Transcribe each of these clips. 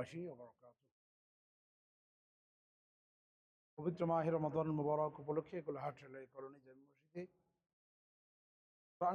আচ্ছা। পবিত্র মাহির মদন মুবারক উপলক্ষে গোলাহাট রেলওয়ে কলোনি জামি মসজিদে।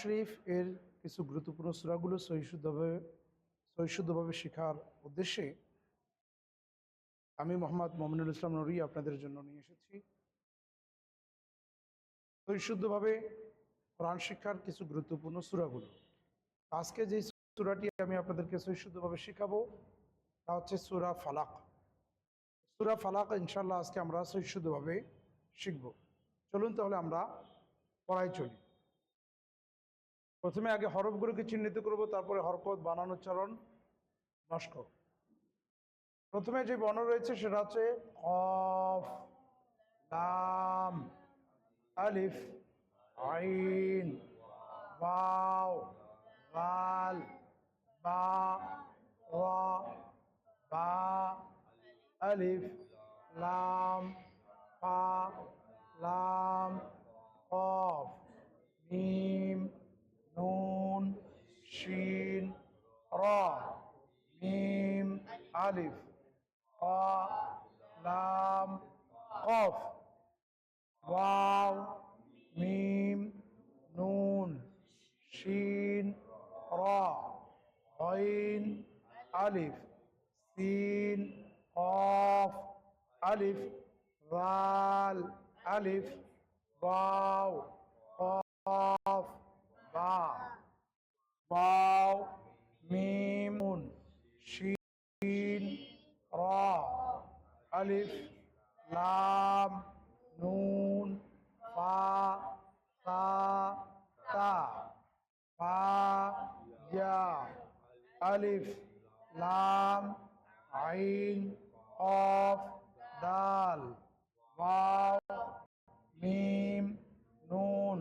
শরীফ এর কিছু গুরুত্বপূর্ণ সুরাগুলো শেখার উদ্দেশ্যে আমি মোহাম্মদ মোমিনুল ইসলাম নরি আপনাদের জন্য নিয়ে এসেছি। সহিশুদ্ধভাবে কোরআন শিক্ষার কিছু গুরুত্বপূর্ণ সুরাগুলো। আজকে যে সুরাটি আমি আপনাদেরকে সহিশুদ্ধভাবে শেখাবো তা হচ্ছে সুরা ফালাক। সুরা ফালাক ইনশাল্লাহ আজকে আমরা সহিশুদ্ধভাবে শিখব। চলুন তাহলে আমরা পড়াই চলি। প্রথমে আগে হরফগুলোকে চিহ্নিত করব, তারপরে হরকত, বানান উচ্চারণ নষ্ট প্রথমে যে বর্ণ রয়েছে সেটা হচ্ছে কফ, লাম, আলিফ, আইন বাও গাল, বা বা আলিফ লাম পা লাম কফ মিম নুন শিন র মিম আলিফ qa লাম কফ ওয়াও মিম নুন শিন র আইন আলিফ সিন কফ আলিফ জাল আলিফ ওয়াও কফ বা ওয়াও মিম, নুন, শিন, র, আলিফ, লাম, নুন, ফা সা তা ফা ইয়া, আলিফ, লাম আইন অফ দাল। ওয়াও, মিম, নুন,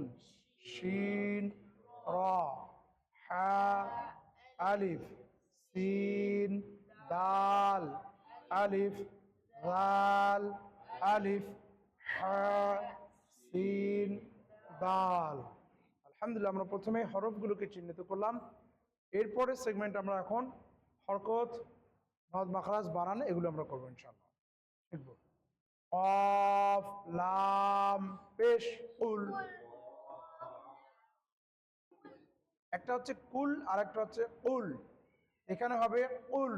শিন, র। হা, আলিফ, সিন, দাল, আলিফ জাল আলিফ, হা, সিন, দাল। আলহামদুলিল্লাহ, আমরা প্রথমে হরফগুলোকে চিহ্নিত করলাম। এরপরের সেগমেন্ট আমরা এখন হরকত মদ মাখরাজ বানান, এগুলো আমরা করব ইনশাল্লাহ শিখব। অফ, লাম, পেশ উল একটা হচ্ছে কুল আর একটা হচ্ছে উল এখানে হবে উল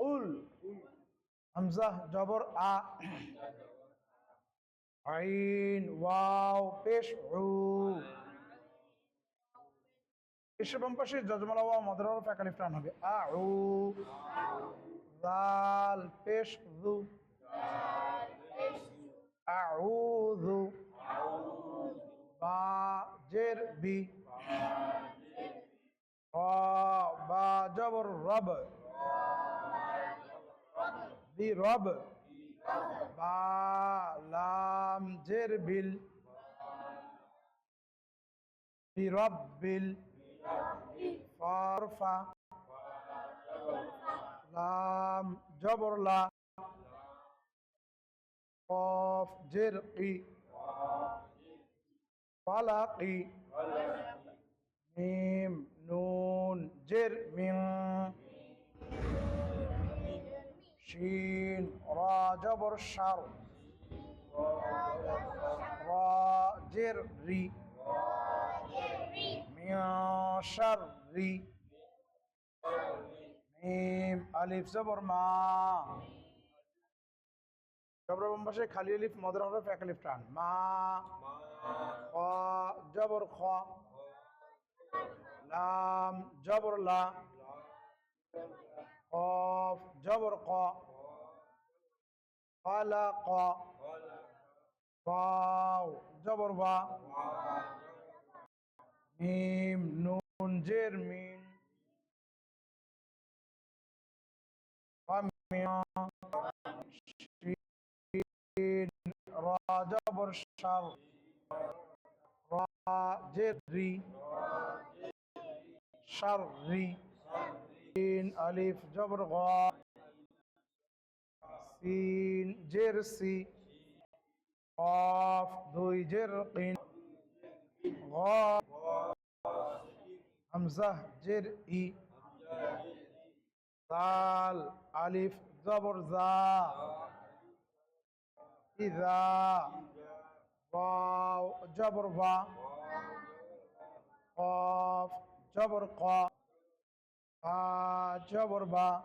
উল হামজা, জবর, আ। আইন, ওয়াও, পেশ উ এসব বাম পাশে জজমালা ওয়া মদর হরফ একালিফ টান হবে। আ উ জাল পেশ জু আউযু বা। জের বি বা জবর রব। বি রব। বা লাম জের বিল। বি রব্বিল ফারফা। লাম, জবর লা। কফ জের কি ফালাকি। মিম, নুন জের মিন শিন, রা, জবর শার রা জের রি মিয়া শার রি মিম আলিফ জবর মা জবর বম্বাসে খালি আলিফ মদর হরফ এক আলিফ টান মা খ জবর খ লাম জবর লা কফ জবর ক ফালাক واو জবর বা মিম নুন জের মিম রাজবর সার রাজেরি সারি তিন আলিফ, জবর গ, সিন জের সি অফ দুই জের কিন غ جرقين غا همزة جرئي দাল আলিফ জবর জা ইজা واو جبر با قاف جبر قا با جبر با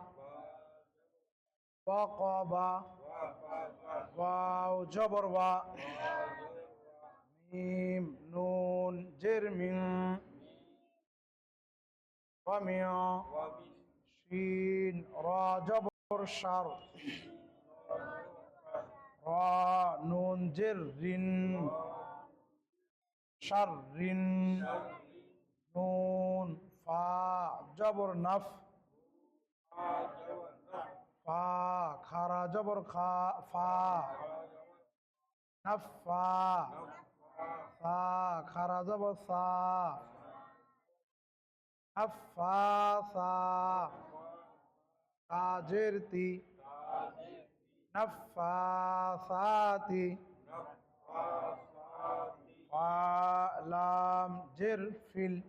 وقبا واو جبر با ميم نون جرم ومن شين را جبر شر را نون جر شر نون فا جبر نف فا خرا جبر خا فا نفا سا خرا جبر سا نفاسا تاجرتي. نفاساتي لام جرفل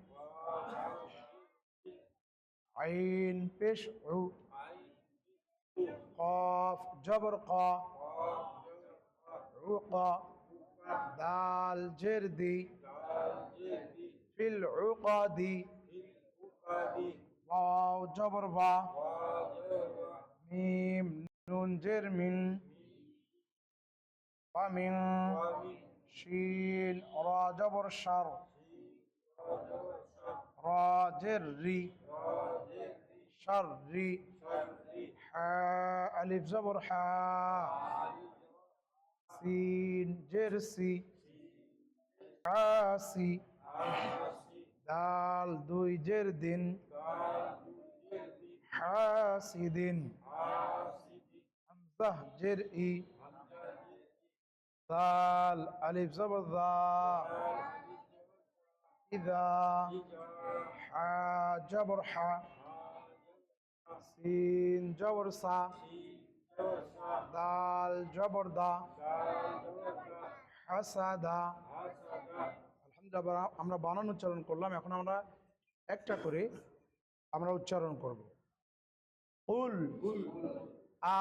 عين بشع. قاف جبر قا عقا. دال جردي. في العقد واو جبر বা মিম নুন জের মিন ومن شين را جبر شر. را جر ري شر ري حاء ألف زبر حاء سين جرسي عاسي دال دوي جر دين حاسدين حمزه جر اي دال الف زبر ذا اذا جبر ح سين جبر سا دال جبر دا حسدا আলহামদুলিল্লাহ আমরা বানান উচ্চারণ করলাম, এখন আমরা একটা করে আমরা উচ্চারণ করব। উল, আ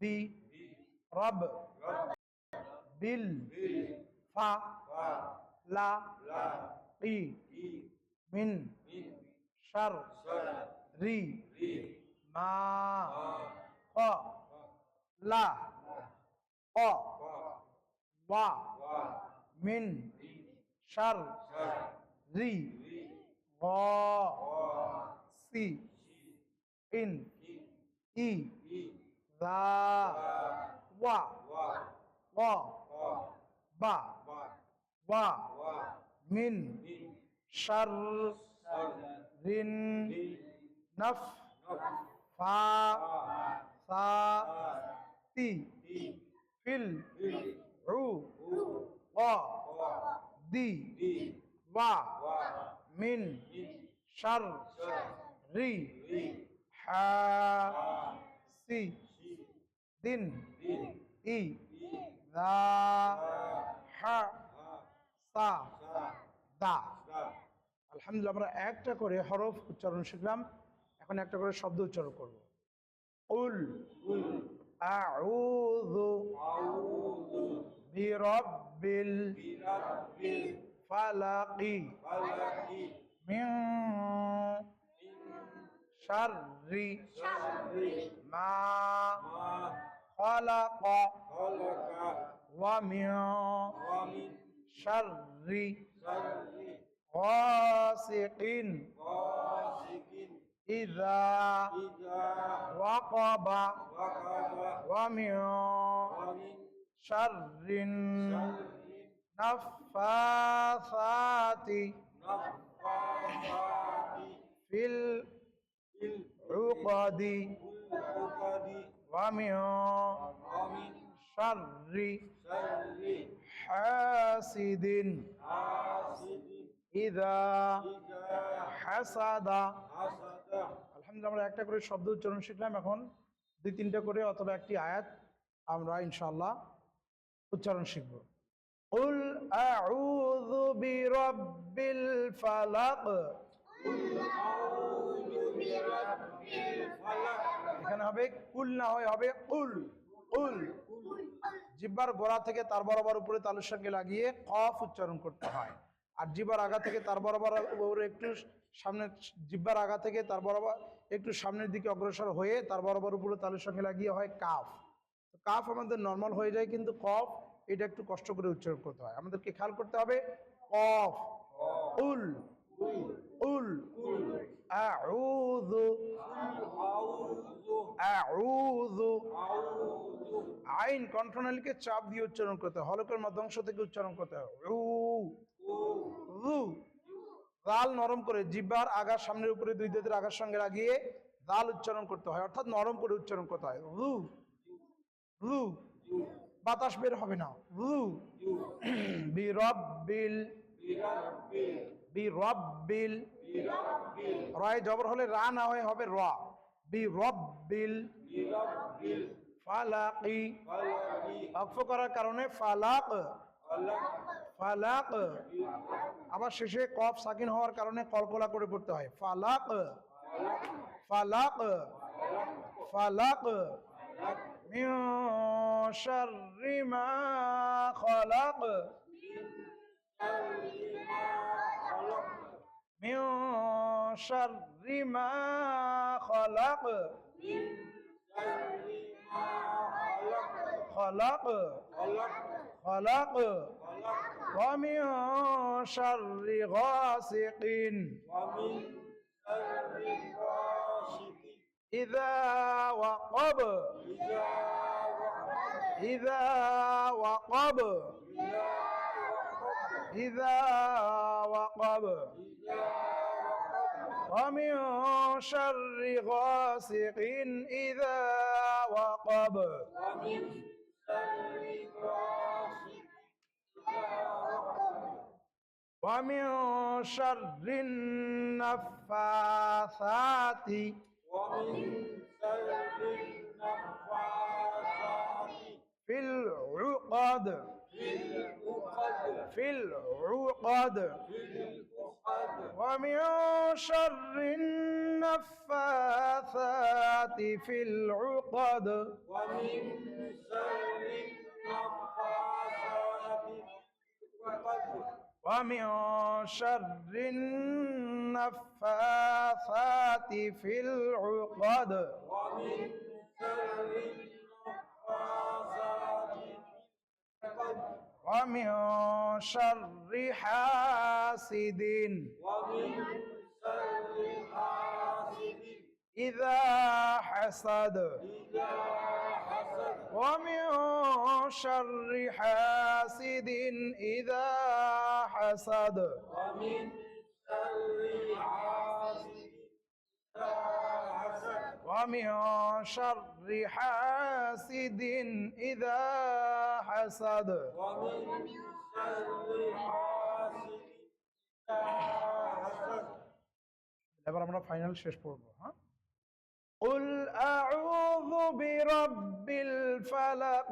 বি, রব, বিল, ফা, লা, ই, মিন, শার, রি, মা লা ক ওয়া মিন শার রি গ সি ইন ই রা ওয়া ক বা ওয়া মিন শার রিন নফ ফা সা তি ফিল উ ক দি ওয়া মিন শার রি হা সি দিন ই দা হা সা দা। আলহামদুলিল্লাহ আমরা একটা করে হরফ উচ্চারণ শিখলাম এখন একটা করে শব্দ উচ্চারণ করব। উল আউযু বিরাব্বিল برب الفلق من شر ما خلق ومن شر غاسق إذا وقب ومن شر النفاثات في العقد ومن شر حاسد إذا حسد আলহামদুলিল্লাহ আমরা একটা করে শব্দ উচ্চারণ শিখলাম এখন দুই তিনটা করে অথবা একটি আয়াত আমরা ইনশাআল্লাহ উচ্চারণ শিখব। উল আউযু বিরাব্বিল ফালাক। এখানে হবে কুল না হয় হবে উল। উল। জিব্বার গোড়া থেকে তার বরাবর উপরে তালুর সঙ্গে লাগিয়ে কফ উচ্চারণ করতে হয়। আর জিব্বার আগা থেকে তার বরাবর উপরে একটু সামনে জিব্বার আগা থেকে তার বরাবর একটু সামনের দিকে অগ্রসর হয়ে তার বরাবর উপরে তালুর সঙ্গে লাগিয়ে হয় কাফ। কাফ আমাদের নর্মাল হয়ে যায়, কিন্তু কফ এটা একটু কষ্ট করে উচ্চারণ করতে হয়। আমাদেরকে খেয়াল করতে হবে, কফ, উল উল আইন কণ্ঠনালীকে চাপ দিয়ে উচ্চারণ করতে হয়, হলকের মধ্যাংশ থেকে উচ্চারণ করতে হয়, রু দাল নরম করে জিব্বার আগার সামনের উপরে দুই দাঁতের আগার সঙ্গে লাগিয়ে দাল উচ্চারণ করতে হয়, অর্থাৎ নরম করে উচ্চারণ করতে হয়, রু রু বাতাস বের হবে না। রু বিরব্বিল বিরব্বিল রয় জবর হলে রা না হয়ে হবে র। বিরব্বিল ফালাকি। অক্ফ করার কারণে ফালাক। ফালাক। আবার শেষে কফ সাকিন হওয়ার কারণে কলকলা করে পড়তে হয়। ফালাক। ফালাক। ফালাক। من شر ما خلق من شر ما خلق خلق خلق ومن شر غاسق ومن شر إذا وقب. إذا وقب. إذا وقب. ومن شر غاسق إذا وقب. ومن شر النفاثات في العقد. في العقد. ومن شر النفاثات في العقد. ومن شر النفاثات في العقد. ومن شر النفاثات في العقد. ومن شر النفاثات في العقد. ومن شر حاسد. ومن شر حاسد. إذا حسد. إذا حسد. ومن شر حاسد. إذا حسد ومن شر حاسد إذا حسد এবার আমরা ফাইনাল শেষ পড়ব হ্যাঁ قل أعوذ برب الفلق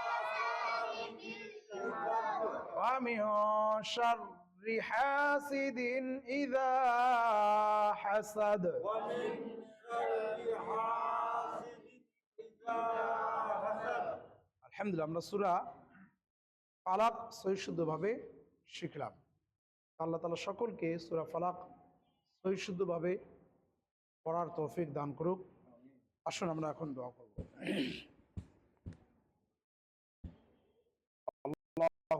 حاسد إذا حسد আলহামদুলিল্লাহ আমরা সুরা ফালাক সহিশুদ্ধভাবে শিখলাম আল্লাহ তালা সকলকে সুরা ফালাক সহিশুদ্ধভাবে পড়ার তৌফিক দান করুক আসুন আমরা এখন দোয়া করব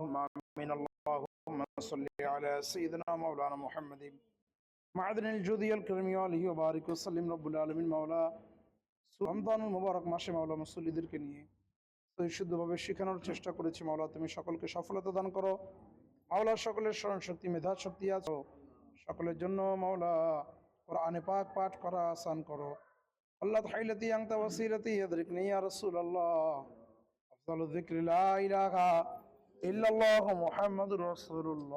اللهم آمين اللهم صل على سيدنا مولانا محمد معدن الجودي الكريم عليه وبارك وسلم رب العالمين مولا রমজানুল মুবারক মাসে মাওলা মুসল্লিদেরকে নিয়ে সহিশুদ্ধভাবে শেখানোর চেষ্টা করেছি মাওলা তুমি সকলকে সফলতা দান করো মাওলা সকলের স্মরণ শক্তি মেধা শক্তি আছো সকলের জন্য মাওলা কোরআনে পাক পাঠ করা আসান করো আল্লাহ হাইলতি আংতা ওয়াসিলতি ইয়াদরিকনি ইয়া রাসূলুল্লাহ আফদালু যিকরি লা ইলাহা ഇല്ലല്ലാഹു മുഹമ്മദ് റസൂലുള്ള